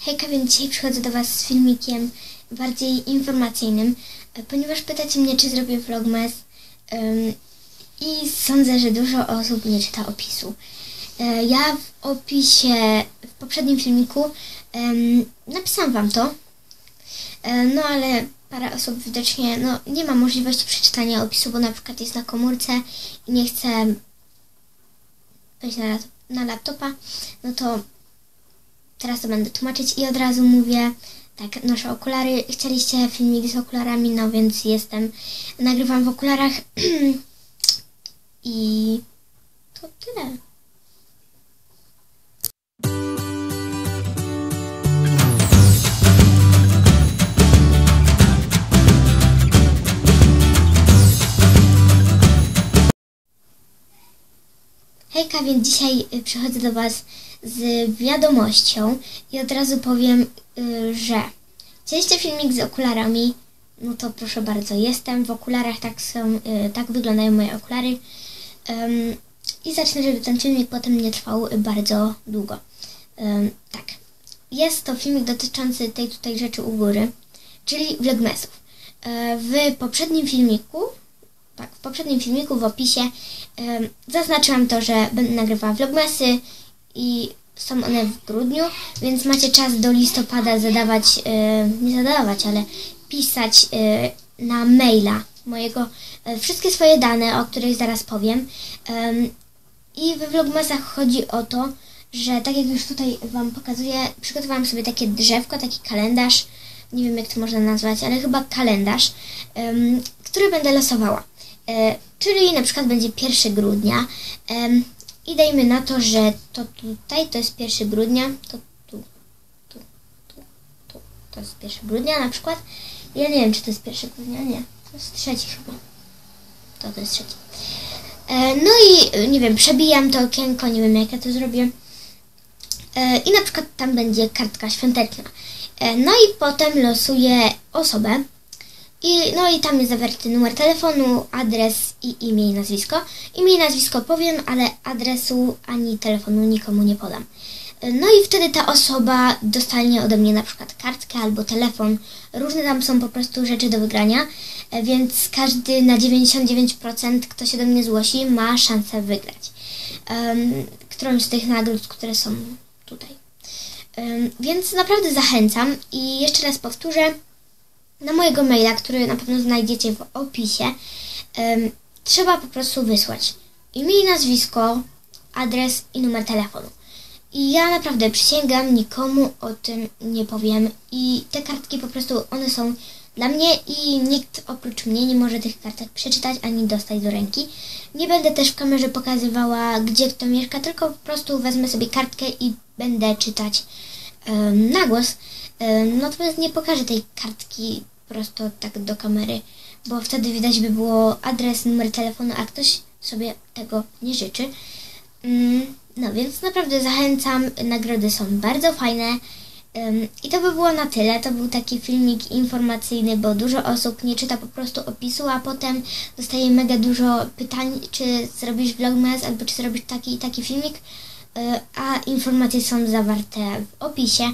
Hejka, więc dzisiaj przychodzę do Was z filmikiem bardziej informacyjnym, e, ponieważ pytacie mnie, czy zrobię vlogmas ym, i sądzę, że dużo osób nie czyta opisu. E, ja w opisie, w poprzednim filmiku ym, napisałam Wam to, e, no ale parę osób widocznie no, nie ma możliwości przeczytania opisu, bo na przykład jest na komórce i nie chce wejść na, na laptopa, no to teraz to będę tłumaczyć i od razu mówię, tak, noszę okulary. Chcieliście filmik z okularami, no więc jestem. Nagrywam w okularach i to tyle. Hejka, więc dzisiaj y, przychodzę do Was z wiadomością i od razu powiem, y, że chcieliście filmik z okularami, no to proszę bardzo, jestem w okularach, tak są, y, tak wyglądają moje okulary i zacznę, żeby ten filmik potem nie trwał bardzo długo. Tak, jest to filmik dotyczący tej tutaj rzeczy u góry, czyli vlogmasów. E, w poprzednim filmiku tak, w poprzednim filmiku w opisie zaznaczyłam to, że będę nagrywała vlogmasy i są one w grudniu, więc macie czas do listopada zadawać, e, nie zadawać, ale pisać e, na maila mojego e, wszystkie swoje dane, o których zaraz powiem. I we vlogmasach chodzi o to, że tak jak już tutaj Wam pokazuję, przygotowałam sobie takie drzewko, taki kalendarz, nie wiem jak to można nazwać, ale chyba kalendarz, który będę losowała. Czyli na przykład będzie 1 grudnia i dajmy na to, że to tutaj to jest 1 grudnia, to tu, tu, tu, tu, to jest 1 grudnia na przykład. Ja nie wiem, czy to jest 1 grudnia, nie, to jest trzeci chyba. To, to jest trzeci. E, no i nie wiem, przebijam to okienko, nie wiem jak ja to zrobię. E, I na przykład tam będzie kartka świąteczna. E, no i potem losuję osobę, i, no i tam jest zawarty numer telefonu, adres i imię i nazwisko. Imię i nazwisko powiem, ale adresu ani telefonu nikomu nie podam. No i wtedy ta osoba dostanie ode mnie na przykład kartkę albo telefon. Różne tam są po prostu rzeczy do wygrania, więc każdy na 99% kto się do mnie zgłosi ma szansę wygrać. Um, którąś z tych nagród, które są tutaj. Um, więc naprawdę zachęcam i jeszcze raz powtórzę, na mojego maila, który na pewno znajdziecie w opisie, um, trzeba po prostu wysłać imię i nazwisko, adres i numer telefonu. I ja naprawdę przysięgam, nikomu o tym nie powiem. I te kartki po prostu, one są dla mnie i nikt oprócz mnie nie może tych kartek przeczytać ani dostać do ręki. Nie będę też w kamerze pokazywała, gdzie kto mieszka, tylko po prostu wezmę sobie kartkę i będę czytać um, na głos. Um, natomiast nie pokażę tej kartki prosto tak do kamery, bo wtedy widać by było adres, numer telefonu, a ktoś sobie tego nie życzy. Mm, no więc naprawdę zachęcam, nagrody są bardzo fajne. I to by było na tyle. To był taki filmik informacyjny, bo dużo osób nie czyta po prostu opisu, a potem dostaje mega dużo pytań, czy zrobisz vlogmas, albo czy zrobisz taki i taki filmik, e, a informacje są zawarte w opisie.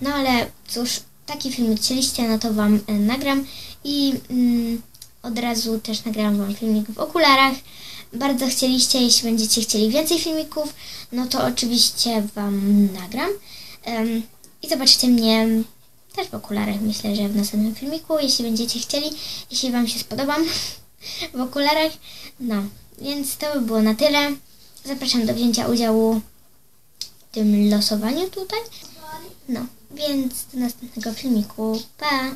No ale cóż, taki filmik chcieliście, no to Wam e, nagram i mm, od razu też nagram Wam filmik w okularach. Bardzo chcieliście, jeśli będziecie chcieli więcej filmików, no to oczywiście Wam nagram. Um, I zobaczycie mnie też w okularach, myślę, że w następnym filmiku, jeśli będziecie chcieli, jeśli Wam się spodobam w okularach. No, więc to by było na tyle. Zapraszam do wzięcia udziału tym losowaniu tutaj. No. Więc do następnego filmiku. Pa!